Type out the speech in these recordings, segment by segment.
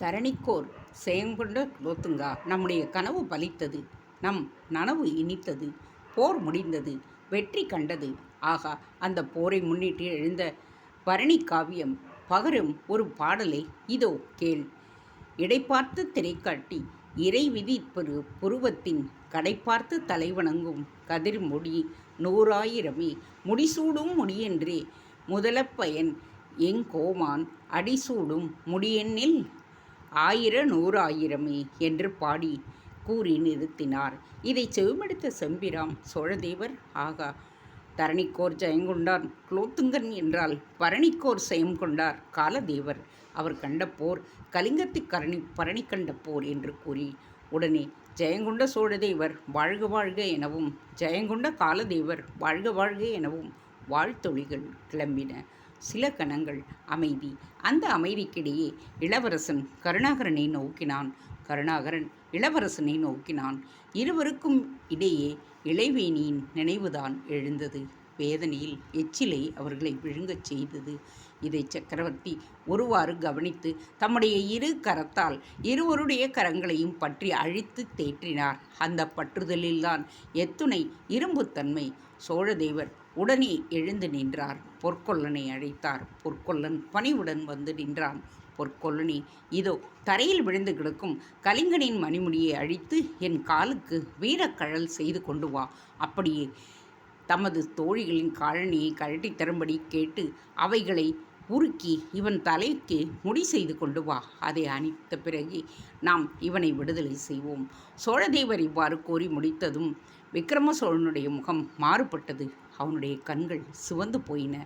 தரணிக்கோர் செயங்கொண்ட லோத்துங்கா நம்முடைய கனவு பலித்தது. நம் நனவு இனித்தது. போர் முடிந்தது. வெற்றி கண்டது. ஆகா அந்த போரை முன்னிட்டு எழுந்த பரணி காவியம் பகரும் ஒரு பாடலை. இதோ கேள். இடைப்பார்த்து திரைக்காட்டி இறை விதிப்பெரு புருவத்தின் கடைப்பார்த்து தலைவணங்கும் கதிர்முடி நூறாயிரமே. முடிசூடும் முடியென்றே. முதலப்பயன் எங்கோமான் அடிசூடும் முடியெண்ணில் ஆயிர நூறாயிரமே என்று பாடி கூறி நிறுத்தினார். இதை செவிமடுத்த செம்பிராம் சோழதேவர் ஆகா தரணிக்கோர் ஜெயங்கொண்டார் குலோத்துங்கன் என்றால் பரணிக்கோர் செயம் கொண்டார் காலதேவர். அவர் கண்ட போர் கலிங்கத்து கரணி பரணி கண்ட போர் என்று கூறி உடனே ஜெயங்கொண்ட சோழதேவர் வாழ்க வாழ்க எனவும் ஜெயங்கொண்ட காலதேவர் வாழ்க வாழ்க எனவும் வாழ்த்தொழிகள் கிளம்பின. சில கணங்கள் அமைதி. அந்த அமைதிக்கிடையே இளவரசன் கருணாகரனை நோக்கினான். கருணாகரன் இளவரசனை நோக்கினான். இருவருக்கும் இடையே இளைவேணியின் நினைவுதான் எழுந்தது. வேதனையில் எச்சிலை அவர்களை விழுங்கச் செய்தது. இதை சக்கரவர்த்தி ஒருவாறு கவனித்து தம்முடைய இரு கரத்தால் இருவருடைய கரங்களையும் பற்றி அழித்து தேற்றினார். அந்த பற்றுதலில்தான் எத்துணை இரும்புத்தன்மை. சோழதேவர் உடனே எழுந்து நின்றார். பொற்கொல்லனை அழைத்தார். பொற்கொல்லன் பணிவுடன் வந்து நின்றான். பொற்கொல்லனி இதோ தரையில் விழுந்து கிடக்கும் கலிங்கனின் மணிமுடியை அழித்து என் காலுக்கு வீரக்கழல் செய்து கொண்டு வா. அப்படியே தமது தோழிகளின் காலனியை கழட்டி தரும்படி கேட்டு அவைகளை உருக்கி இவன் தலைக்கு முடி செய்து கொண்டு வா. அதை அணித்த பிறகு நாம் இவனை விடுதலை செய்வோம். சோழதேவர் இவ்வாறு கோரி முடித்ததும் விக்ரம சோழனுடைய முகம் மாறுபட்டது. அவனுடைய கண்கள் சிவந்து போயின.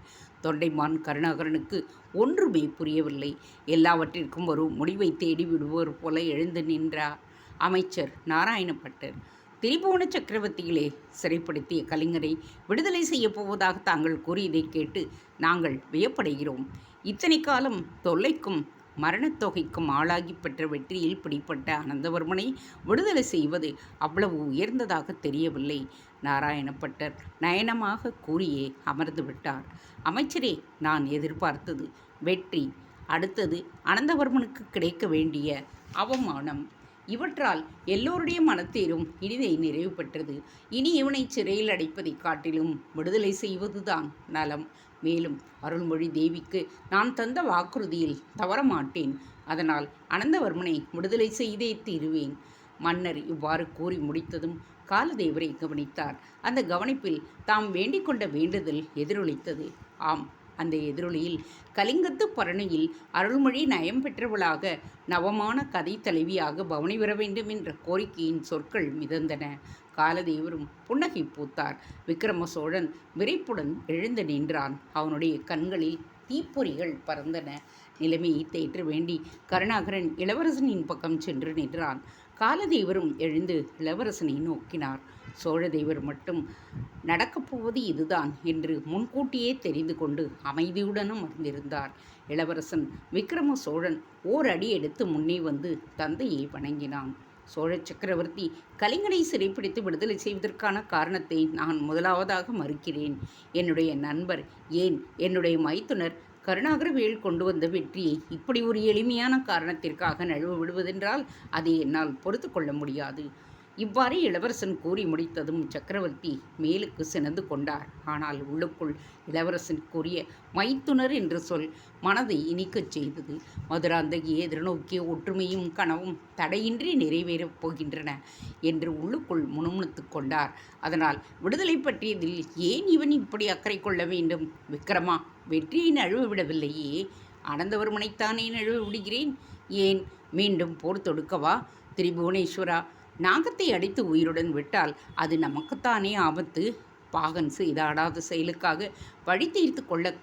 தொண்டைமான் கருணாகரனுக்கு ஒன்றுமே புரியவில்லை. எல்லாவற்றிற்கும் ஒரு முடிவை தேடி விடுவோர் போல எழுந்து நின்றார் அமைச்சர் நாராயணப்பட்டர். திரிபுவன சக்கரவர்த்தியிலே சிறைப்படுத்திய கலைஞரை விடுதலை செய்யப் போவதாக தாங்கள் கூறியதை கேட்டு நாங்கள் வியப்படைகிறோம். இத்தனை காலம் தொல்லைக்கும் மரணத்தொகைக்கும் ஆளாகி பெற்ற வெற்றியில் பிடிப்பட்ட அனந்தவர்மனை விடுதலை செய்வது அவ்வளவு உயர்ந்ததாக தெரியவில்லை. நாராயணப்பட்டர் நயனமாக கூறியே அமர்ந்து விட்டார். அமைச்சரே நான் எதிர்பார்த்தது வெற்றி. அடுத்தது அனந்தவர்மனுக்கு கிடைக்க வேண்டிய அவமானம். இவற்றால் எல்லோருடைய மனத்தேரும் இனிதை நிறைவு பெற்றது இனி இவனை சிறையில் அடைப்பதைக் காட்டிலும் விடுதலை செய்வதுதான் நலம். மேலும் அருள்மொழி தேவிக்கு நான் தந்த வாக்குறுதியில் தவறமாட்டேன். அதனால் அனந்தவர்மனை விடுதலை செய்தே தீருவேன். மன்னர் இவ்வாறு கூறி முடித்ததும் காலதேவரை கவனித்தார். அந்த கவனிப்பில் தாம் வேண்டிக் கொண்ட வேண்டுதல் எதிரொலித்தது. ஆம் அந்த எதிரொலியில் கலிங்கத்து பரணியில் அருள்மொழி நயம் பெற்றவளாக நவமான கதை தலைவியாக பவனி வர வேண்டும் என்ற கோரிக்கையின் சொற்கள் மிதந்தன. காலதேவரும் புன்னகை பூத்தார். விக்ரம சோழன் விரைப்புடன் எழுந்து நின்றான். அவனுடைய கண்களில் தீப்பொறிகள் பறந்தன. நிலைமையை தேற்ற வேண்டி கருணாகரன் இளவரசனின் பக்கம் சென்று நின்றான். காலதேவரும் எழுந்து இளவரசனை நோக்கினார். சோழதேவர் மட்டும் நடக்கப் போவது இதுதான் என்று முன்கூட்டியே தெரிந்து கொண்டு அமைதியுடனும் அறிந்திருந்தார். இளவரசன் விக்ரம சோழன் ஓர் அடி எடுத்து முன்னே வந்து தந்தையை வணங்கினான். சோழ சக்கரவர்த்தி கலிங்கனை சிறைப்பிடித்து விடுதலை செய்வதற்கான காரணத்தை நான் முதலாவதாக மறுக்கிறேன். என்னுடைய நண்பர் ஏன்? என்னுடைய மைத்துனர் கருணாகரவேல் கொண்டு வந்த வெற்றியை இப்படி ஒரு எளிமையான காரணத்திற்காக நழுவ விடுவதென்றால் அதை என்னால் பொறுத்து கொள்ள முடியாது. இவ்வாறு இளவரசன் கூறி முடித்ததும் சக்கரவர்த்தி மேலுக்கு சினந்து கொண்டார். ஆனால் உள்ளுக்குள் இளவரசன் கூறிய மைத்துனர் என்ற சொல் மனதை இனிக்கச் செய்தது. மதுராந்தகியை எதிர்நோக்கிய ஒற்றுமையும் கனவும் தடையின்றி நிறைவேறப் போகின்றன என்று உள்ளுக்குள் முணுமுணுத்து கொண்டார். அதனால் விடுதலை பற்றியதில் ஏன் இவன் இப்படி அக்கறை கொள்ள வேண்டும்? விக்ரமா வெற்றியை நழுவ விடவில்லையே அனந்தவர்மனைத்தானே நழுவ விடுகிறேன் ஏன் மீண்டும் போர் தொடுக்கவா? திரிபுவனேஸ்வரா நாகத்தை அடித்து உயிருடன் விட்டால் அது நமக்குத்தானே ஆபத்து. பாகன் செய்தாடாத செயலுக்காக வழி தீர்த்து கொள்ள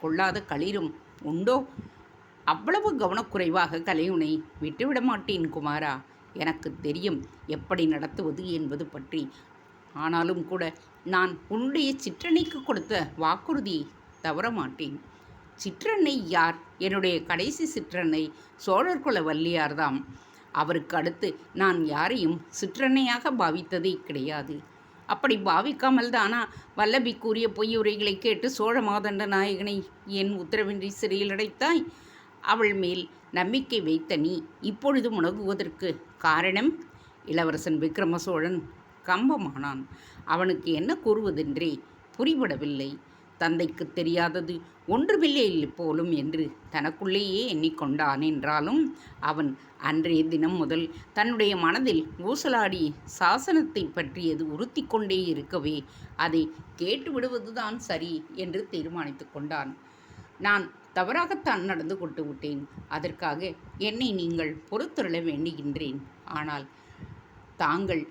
கொள்ளாத களிரும் உண்டோ? அவ்வளவு கவனக்குறைவாக கலையுனை விட்டுவிட மாட்டேன் குமாரா. எனக்கு தெரியும் எப்படி நடத்துவது என்பது பற்றி. ஆனாலும் கூட நான் உன்னுடைய சிற்றனைக்கு கொடுத்த வாக்குறுதியை தவற மாட்டேன். சிற்றன்னை யார்? என்னுடைய கடைசி சிற்றன்னை சோழர்குல வள்ளியார்தாம். அவருக்கு அடுத்து நான் யாரையும் சிற்றன்னையாக பாவித்ததே கிடையாது. அப்படி பாவிக்காமல் தானா வல்லபி கூறிய பொய்யுரைகளை கேட்டு சோழ மாதண்ட நாயகனை என் உத்தரவின்றி சிறையில் அடைத்தாய்? அவள் மேல் நம்பிக்கை வைத்த நீ இப்பொழுது முனகுவதற்கு காரணம்? இளவரசன் விக்ரம சோழன் கம்பமானான். அவனுக்கு என்ன கூறுவதென்றே புரிபடவில்லை. தந்தைக்கு தெரியாதது ஒன்றுமில்லை போலும் என்று தனக்குள்ளேயே எண்ணிக்கொண்டான் என்றாலும் அவன் அன்றைய தினம் முதல் தன்னுடைய மனதில் ஊசலாடி சாசனத்தை பற்றியது உறுத்தி கொண்டே இருக்கவே அதை கேட்டு விடுவதுதான் சரி என்று தீர்மானித்து கொண்டான். நான் தவறாகத்தான் நடந்து கொண்டு விட்டேன். அதற்காக என்னை நீங்கள் பொறுத்துள்ள வேண்டுகின்றேன். ஆனால் தாங்கள்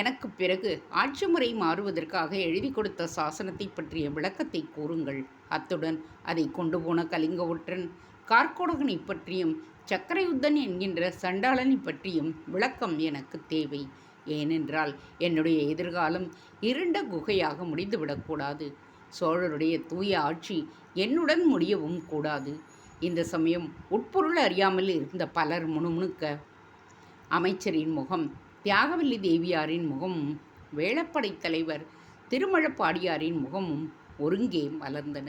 எனக்கு பிறகு ஆட்சி முறை மாறுவதற்காக எழுதி கொடுத்த சாசனத்தை பற்றிய விளக்கத்தை கூறுங்கள். அத்துடன் அதை கொண்டு போன கலிங்க ஒற்றன் கார்கோடகனை பற்றியும் சக்கரயுத்தன் என்கின்ற சண்டாளனை பற்றியும் விளக்கம் எனக்கு தேவை. ஏனென்றால் என்னுடைய எதிர்காலம் இருண்ட குகையாக முடிந்துவிடக்கூடாது சோழருடைய தூய ஆட்சி என்னுடன் முடியவும் கூடாது. இந்த சமயம் உட்பொருள் அறியாமல் இருந்த பலர் முணுமுணுக்க அமைச்சரின் முகம் தியாகவல்லி தேவியாரின் முகமும் வேளப்படை தலைவர் திருமழப்பாடியாரின் முகமும் ஒருங்கே மலர்ந்தன.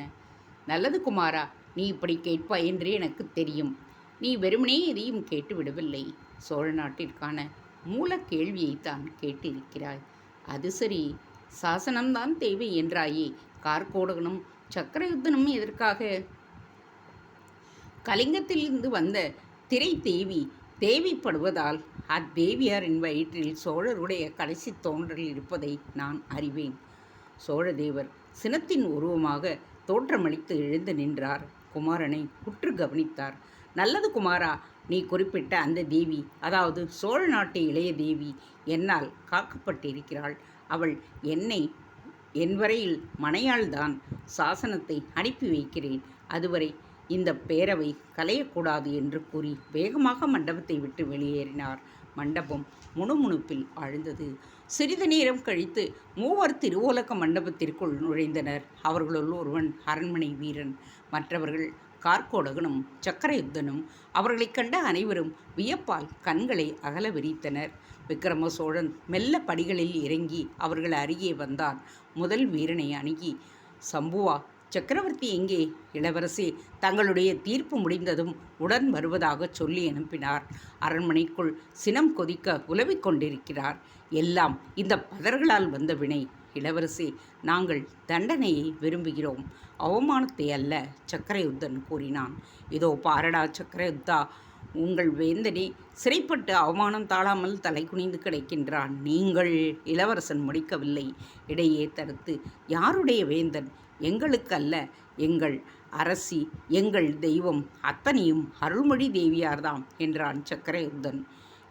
நல்லது குமாரா நீ இப்படி கேட்பாய் என்றே எனக்கு தெரியும். நீ வெறுமனே எதையும் கேட்டு விடவில்லை. சோழ நாட்டிற்கான மூல கேள்வியைத்தான் கேட்டிருக்கிறாய். அது சரி சாசனம்தான் தேவை என்றாயே கார்கோடகனும் சக்கரயுத்தனும் எதற்காக? கலிங்கத்திலிருந்து வந்த திரை தேவி தேவைப்படுவதால் அத்தேவியாரின் வயிற்றில் சோழருடைய கடைசி தோன்றல் இருப்பதை நான் அறிவேன். சோழதேவர் சினத்தின் உருவமாக தோற்றமளித்து எழுந்து நின்றார். குமாரனை உற்று கவனித்தார். நல்லது குமாரா நீ குறிப்பிட்ட அந்த தேவி அதாவது சோழ நாட்டு இளைய தேவி என்னால் காக்கப்பட்டிருக்கிறாள். அவள் என்னை என் வரையில் மனையாள்தான். சாசனத்தை அனுப்பி வைக்கிறேன். அதுவரை இந்த பேரவை கலையக்கூடாது என்று கூறி வேகமாக மண்டபத்தை விட்டு வெளியேறினார். மண்டபம் முணுமுணுப்பில் ஆழ்ந்தது சிறிது நேரம் கழித்து மூவர் திருவோலக்க மண்டபத்திற்குள் நுழைந்தனர். அவர்களுள் ஒருவன் அரண்மனை வீரன் மற்றவர்கள் கார்கோடகனும் சக்கரயுத்தனும் அவர்களைக் கண்ட அனைவரும் வியப்பால் கண்களை அகல விரித்தனர். விக்ரம சோழன் மெல்ல படிகளில் இறங்கி அவர்கள் அருகே வந்தான். முதல் வீரனை அணுகி சம்புவா சக்கரவர்த்தி எங்கே? இளவரசி தங்களுடைய தீர்ப்பு முடிந்ததும் உடன் வருவதாக சொல்லி அனுப்பினார். அரண்மனைக்குள் சினம் கொதிக்க உலவிக் கொண்டிருக்கிறார். எல்லாம் இந்த பதர்களால் வந்த வினை. இளவரசி நாங்கள் தண்டனையை விரும்புகிறோம். அவமானத்தை அல்ல சக்கரயுத்தன் கூறினான். இதோ பாரடா சக்கரயுத்தா உங்கள் வேந்தனே சிறைப்பட்டு அவமானம் தாழாமல் தலை குனிந்து கிடைக்கின்றான். நீங்கள் இளவரசன் முடிக்கவில்லை. இடையே தடுத்து யாருடைய வேந்தன்? எங்களுக்கல்ல எங்கள் அரசி எங்கள் தெய்வம் அத்தனையும் அருள்மொழி தேவியார்தாம் என்றான் சக்கரயுத்தன்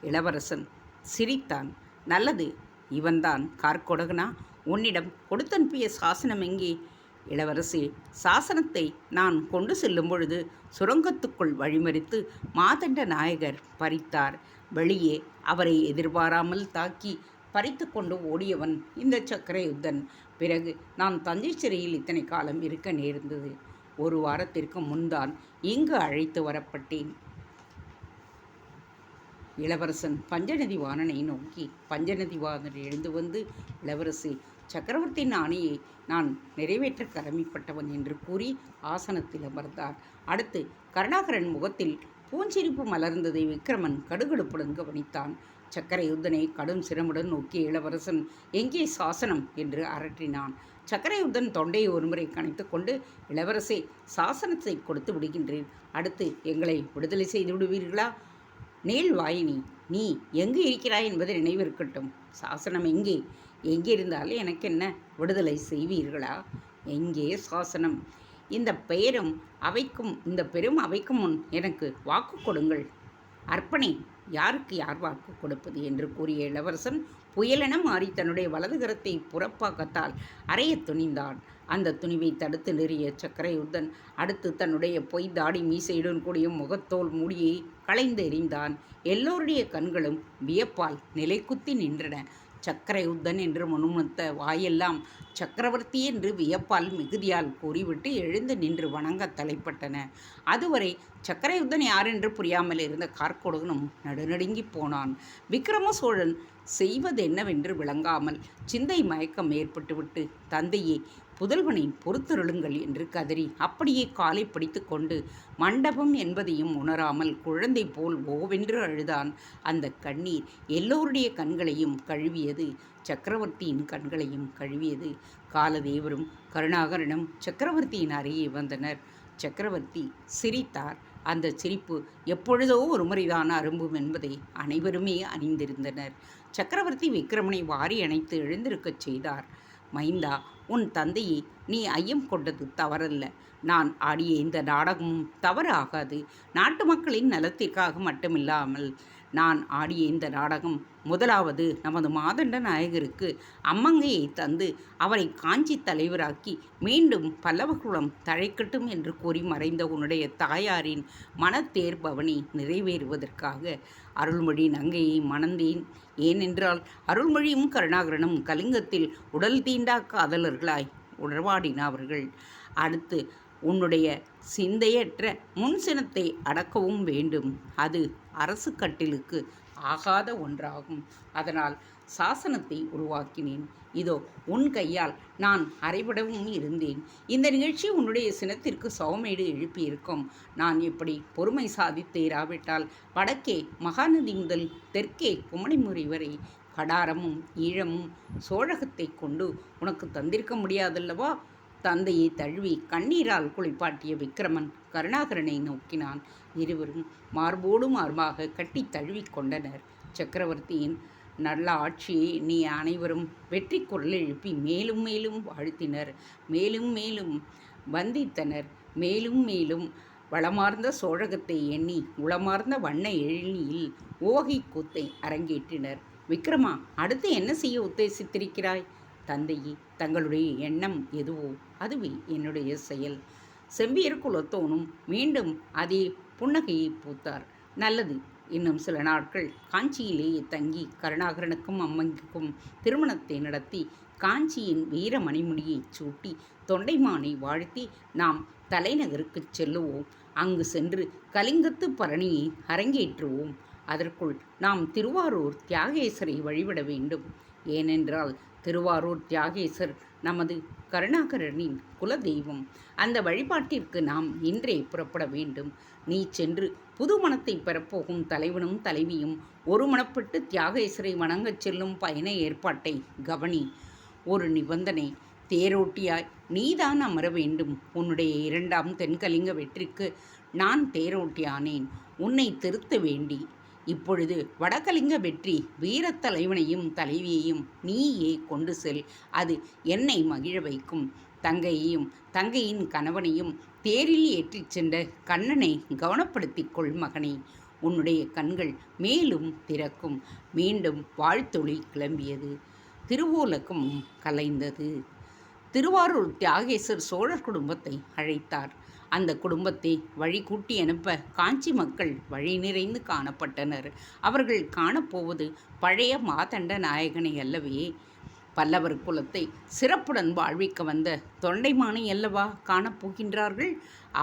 இளவரசன் சிரித்தான். நல்லது இவன்தான் கார்கொடகனா உன்னிடம் கொடுத்தனுப்பிய சாசனம் எங்கே? இளவரசி சாசனத்தை நான் கொண்டு செல்லும் பொழுது சுரங்கத்துக்குள் வழிமறித்து மாதண்ட நாயகர் பறித்தார். வெளியே அவரை எதிர்பாராமல் தாக்கி பறித்து கொண்டு ஓடியவன் இந்த சக்கரயுத்தன் பிறகு நான் தஞ்சை சிறையில் இத்தனை காலம் இருக்க நேர்ந்தது. ஒரு வாரத்திற்கு முன்தான் இங்கு அழைத்து வரப்பட்டேன். இளவரசன் பஞ்சநதி வாணனை நோக்கி பஞ்சநதி வாணன் எழுந்து வந்து இளவரசி சக்கரவர்த்தியின் ஆணையை நான் நிறைவேற்ற கடமைப்பட்டவன் என்று கூறி ஆசனத்தில் அமர்ந்தார். அடுத்து கருணாகரன் முகத்தில் பூஞ்சிரிப்பு மலர்ந்ததை விக்ரமன் கடுகடுப்புடன் கவனித்தான். சக்கரயுத்தனை கடும் சிரமுடன் நோக்கி இளவரசன் எங்கே சாசனம்? என்று அரற்றினான் சக்கரயுத்தன் தொண்டையை ஒருமுறை கணைத்து கொண்டு இளவரசை சாசனத்தை கொடுத்து விடுகின்றேன். அடுத்து எங்களை விடுதலை செய்து விடுவீர்களா? நேல் வாயினி நீ எங்கு இருக்கிறாய் என்பது நினைவிருக்கட்டும். சாசனம் எங்கே? எங்கே இருந்தாலும் எனக்கு என்ன விடுதலை செய்வீர்களா? எங்கே சாசனம்? இந்த பெயரும் அவைக்கும் இந்த பெரும் அவைக்கும் முன் எனக்கு வாக்கு கொடுங்கள். அர்ப்பணை யாருக்கு யார் வாக்கு கொடுப்பது என்று கூறிய இளவரசன் புயலென மாறி தன்னுடைய வலதுகரத்தை புறப்பாக்கத்தால் அறைய துணிந்தான். அந்த துணிவை தடுத்து நெறிய சக்கரையுத்தன் அடுத்து தன்னுடைய பொய் தாடி மீசையுடன் கூடிய முகத்தோல் மூடியை களைந்து எறிந்தான். எல்லோருடைய கண்களும் வியப்பால் நிலைக்குத்தி நின்றன. சக்கரயுத்தன் என்று முணுமுணுத்த வாயெல்லாம் சக்கரவர்த்தி என்று வியப்பால் மிகுதியால் கூறிவிட்டு எழுந்து நின்று வணங்க தலைப்பட்டன. அதுவரை சக்கரயுத்தன் என்று புரியாமல் இருந்த கார்கோடகனும் நடுநடுங்கிப் போனான். விக்ரம சோழன் செய்வது என்னவென்று விளங்காமல் சிந்தை மயக்கம் ஏற்பட்டுவிட்டு தந்தையே புதல்வனை பொறுத்தருளுங்கள் என்று கதறி அப்படியே காலை பிடித்து கொண்டு மண்டபம் என்பதையும் உணராமல் குழந்தை போல் ஓவென்று அழுதான். அந்த கண்ணீர் எல்லோருடைய கண்களையும் கழுவியது சக்கரவர்த்தியின் கண்களையும் கழுவியது. காலதேவரும் கருணாகரனும் சக்கரவர்த்தியின் அருகே வந்தனர். சக்கரவர்த்தி சிரித்தார். அந்த சிரிப்பு எப்பொழுதோ ஒரு முறைதான் அரும்பும் என்பதை அனைவருமே அறிந்திருந்தனர். சக்கரவர்த்தி விக்ரமனை வாரி அணைத்து எழுந்திருக்கச் செய்தார். மைந்தா உன் தந்தையை நீ ஐயம் கொண்டது தவறல்ல. நான் ஆடிய இந்த நாடகமும் தவறு ஆகாது நாட்டு மக்களின் நலத்திற்காக மட்டுமில்லாமல் நான் ஆடிய இந்த நாடகம் முதலாவது நமது மாதண்ட நாயகருக்கு அம்மங்கையை தந்து அவரை காஞ்சி தலைவராக்கி மீண்டும் பல்லவகுலம் தழைக்கட்டும் என்று கூறி மறைந்த உன்னுடைய தாயாரின் மனத்தேர்பவனை நிறைவேறுவதற்காக அருள்மொழி நங்கையை மணந்தேன். ஏனென்றால் அருள்மொழியும் கருணாகரனும் கலிங்கத்தில் உடல் தீண்டா காதலர்களாய் உறவாடினார்கள் அடுத்து உன்னுடைய சிந்தையற்ற முன்சினத்தை அடக்கவும் வேண்டும். அது அரசு கட்டிலுக்கு ஆகாத ஒன்றாகும். அதனால் சாசனத்தை உருவாக்கினேன். இதோ உன் கையால் நான் அறைபடவும் இருந்தேன். இந்த நிகழ்ச்சி உன்னுடைய சினத்திற்கு சவமேடு எழுப்பியிருக்கும். நான் இப்படி பொறுமை சாதித்தேராவிட்டால் வடக்கே மகாநதி முதல் தெற்கே குமணிமுறை வரை கடாரமும் ஈழமும் சோழகத்தை கொண்டு உனக்கு தந்திருக்க முடியாதல்லவா? தந்தையை தழுவி கண்ணீரால் குளிப்பாட்டிய விக்ரமன் கருணாகரனை நோக்கினான். இருவரும் மார்போடு மார்பாக கட்டி தழுவி கொண்டனர். சக்கரவர்த்தியின் நல்ல ஆட்சியை நீ அனைவரும் வெற்றி குரல் எழுப்பி மேலும் மேலும் வாழ்த்தினர். மேலும் மேலும் வந்தித்தனர். மேலும் மேலும் வளமார்ந்த சோழகத்தை எண்ணி உளமார்ந்த வண்ண எழினியில் ஓகை கூத்தை அரங்கேற்றினர். விக்ரமா அடுத்து என்ன செய்ய உத்தேசித்திருக்கிறாய்? தந்தையே தங்களுடைய எண்ணம் எதுவோ அதுவே என்னுடைய செயல். செம்பியர் குலத்தோனும் மீண்டும் அதே புன்னகையை பூத்தார். நல்லது இன்னும் சில நாட்கள் காஞ்சியிலேயே தங்கி கருணாகரனுக்கும் அம்மங்கிக்கும் திருமணத்தை நடத்தி காஞ்சியின் வீர மணிமுடியை சூட்டி தொண்டைமானை வாழ்த்தி நாம் தலைநகருக்கு செல்லுவோம். அங்கு சென்று கலிங்கத்து பரணியை அரங்கேற்றுவோம். அதற்குள் நாம் திருவாரூர் தியாகேசரை வழிபட வேண்டும். ஏனென்றால் திருவாரூர் தியாகேசர் நமது கருணாகரனின் குலதெய்வம். அந்த வழிபாட்டிற்கு நாம் இன்றே புறப்பட வேண்டும். நீ சென்று புது மனத்தை பெறப்போகும் தலைவனும் தலைவியும் ஒரு மனப்பட்டு தியாகேசரை வணங்கச் செல்லும் பயண ஏற்பாட்டை கவனி. ஒரு நிபந்தனை தேரோட்டியாய் நீதான் அமர வேண்டும். உன்னுடைய இரண்டாம் தென்கலிங்க வெற்றிக்கு நான் தேரோட்டியானேன். உன்னை திருத்த வேண்டி இப்பொழுது வடகலிங்க வெற்றி வீரத்தலைவனையும் தலைவியையும் நீயே கொண்டு செல். அது என்னை மகிழ வைக்கும். தங்கையையும் தங்கையின் கணவனையும் தேரில் ஏற்றிச் சென்ற கண்ணனை கவனப்படுத்திக் கொள் மகனே. உன்னுடைய கண்கள் மேலும் திறக்கும். மீண்டும் வாழ்த்தொழி கிளம்பியது. திருவோலகம் கலைந்தது. திருவாரூர் தியாகேசர் சோழர் குடும்பத்தை அழைத்தார். அந்த குடும்பத்தை வழி கூட்டி அனுப்ப காஞ்சி மக்கள் வழி நிறைந்து காணப்பட்டனர். அவர்கள் காணப்போவது பழைய மாதண்ட நாயகனை அல்லவே. பல்லவர் குலத்தை சிறப்புடன் வாழ்விக்க வந்த தொண்டைமானை அல்லவா காணப்போகின்றார்கள்?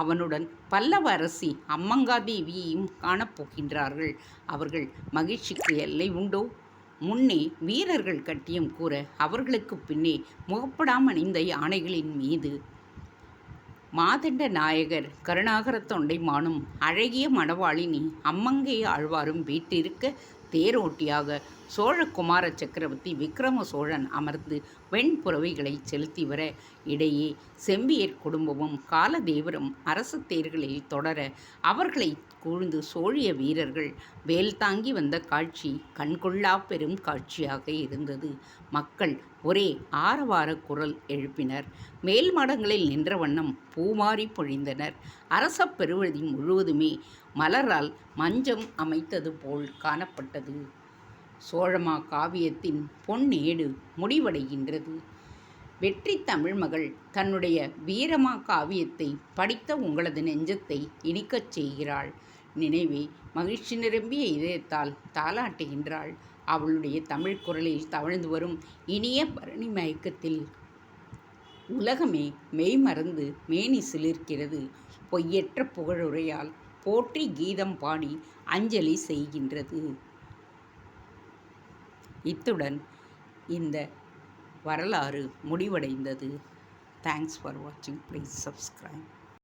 அவனுடன் பல்லவ அரசி அம்மங்காதேவியையும் காணப்போகின்றார்கள். அவர்கள் மகிழ்ச்சிக்கு எல்லை உண்டோ? முன்னே வீரர்கள் கட்டியம் கூற அவர்களுக்கு பின்னே முகப்படாமணிந்த யானைகளின் மீது. மாதண்ட நாயகர் கருணாகர தொண்டைமானும் அழகிய மணவாளினி அம்மங்கை ஆழ்வாரும் வீட்டிருக்க தேரோட்டியாக சோழகுமார சக்கரவர்த்தி விக்ரம சோழன் அமர்ந்து வெண்புறவைகளை செலுத்தி வர இடையே செம்பியர் குடும்பமும் காலதேவரும் அரச தேர்களில் தொடர அவர்களை கூழ்ந்து சோழிய வீரர்கள் வேல் தாங்கி வந்த காட்சி கண்கொள்ளா பெரும் காட்சியாக இருந்தது. மக்கள் ஒரே ஆரவார குரல் எழுப்பினர். மேல் மாடங்களில் நின்ற வண்ணம் பூமாரி பொழிந்தனர். அரச பெருவழி முழுவதுமே மலரால் மஞ்சம் அமைத்தது போல் காணப்பட்டது. சோழமா காவியத்தின் பொன்னேடு முடிவடைகின்றது. வெற்றி தமிழ்மகள் தன்னுடைய வீரமா காவியத்தை படித்த உங்களது நெஞ்சத்தை இனிக்கச் செய்கிறாள். நினைவே மகிழ்ச்சி நிரம்பிய இதயத்தால் தாளாட்டுகின்றாள். அவளுடைய தமிழ் குரலில் தவழ்ந்து வரும் இனிய பரணி மயக்கத்தில் உலகமே மெய்மறந்து மேனி சிலிர்க்கிறது. பொய்யற்ற புகழுரையால் போற்றி கீதம் பாடி அஞ்சலி செய்கின்றது. இத்துடன் இந்த வரலாறு முடிவடைந்தது. தேங்க்ஸ் ஃபார் வாட்சிங் ப்ளீஸ் சப்ஸ்கிரைப்